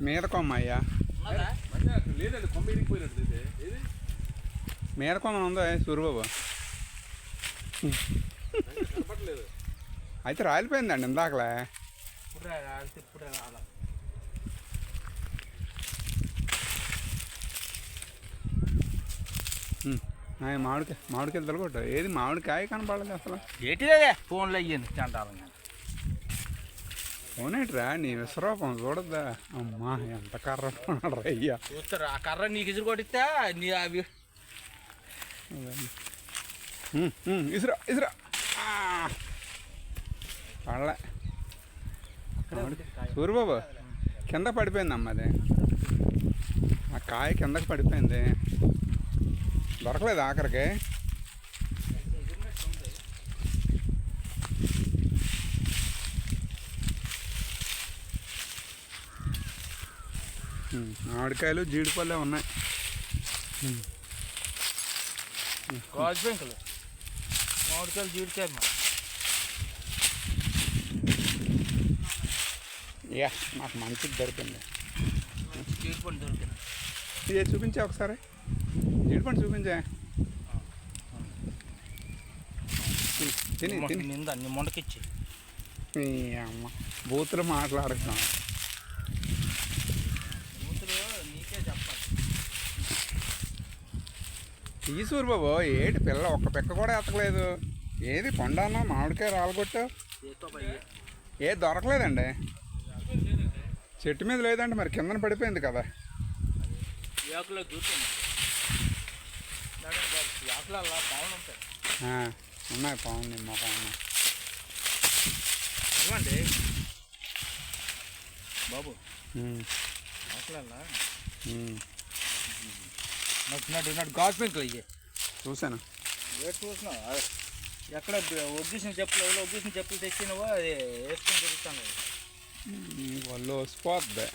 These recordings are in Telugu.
మీద కొమ్మ అయ్యా లేదండి కొమ్మ ఇరిగిపోయినట్టు ఇది. ఏది మీద కొమ్మ ఉందా సూరిబాబు కనపడలేదు అయితే రాలిపోయిందండి ఇందాకలే ఇప్పుడే రాలితే ఇప్పుడే రాలా ఉమ్. ఆయ్ మామిడికాయ మామిడికాయలు తలగొట్టు ఏది మామిడికాయ కనపడలేదు అసలు ఏంటిదే ఫోన్లో అయ్యింది చంటారు అవునేట్రా నీ విశ్వరూపం చూడద్దా అమ్మా ఎంత కర్ర ఉన్నాడు అయ్యా చూస్తారు ఆ కర్ర నీకు ఇసురు కొట్టిస్తే నీ అవి ఉమ్, ఉమ్, ఇసురా ఇసురా ఆ. పడలే సూరిబాబు కింద పడిపోయింది అమ్మ అది ఆ కాయ కిందకి పడిపోయింది దొరకలేదు ఆఖరికి మామిడికాయలు జీడిపల్లె ఉన్నాయి. గాజు పెంకులు. మామిడికాయలు జీడికాయలు యా నాకు మంచిది దొరికింది. జీడిపండు దొరికింది ఇది చూపించే ఒకసారి? జీడిపండు చూపించే? తిని తిని నింద నీ మొండకిచ్చి అమ్మ బూతులు మాట్లాడుతున్నాం తీసుూరు బాబు ఏటి పిల్ల ఒక్క పిక్క కూడా ఎత్తకలేదు ఏది కొండన్నా మామిడికాయ రాలగొట్టు? ఏ దొరకలేదండి. చెట్టు మీద లేదండి మరి కిందన పడిపోయింది కదా. ఉన్నాయి బాగుంది మొక్క ఉన్నాయి ఇవ్వండి. బాబు అదే. ఎక్కడ ఒగ్గిసిన చెప్పులు ఎవరో ఒగ్గిసిన చెప్పులు తెచ్చినవో అది వేసుకొని తిరుగుతాను. ఉమ్, వాళ్ళు వసిపోద్ది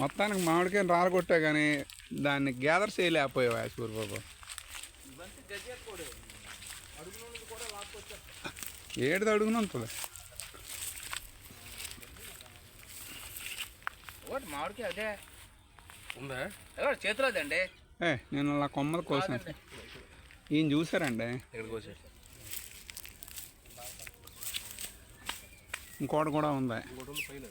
మొత్తానికి మామిడికాయని రాలగొట్టా కానీ దాన్ని గ్యాదర్ చేయలేకపోయావా సూర్యబాబు ఏడు అడుగున ఉంటుంది ఒకటి మామిడికి అదే. ఉందా? ఎవరు చేతిలో అదండి? ఏ నేను అలా కొమ్మలు కోసాను. ఈయన చూసారండి. ఎక్కడికి వచ్చేసి ఇంకోటి కూడా ఉంది. ఇంకోటి ఉంది పైన.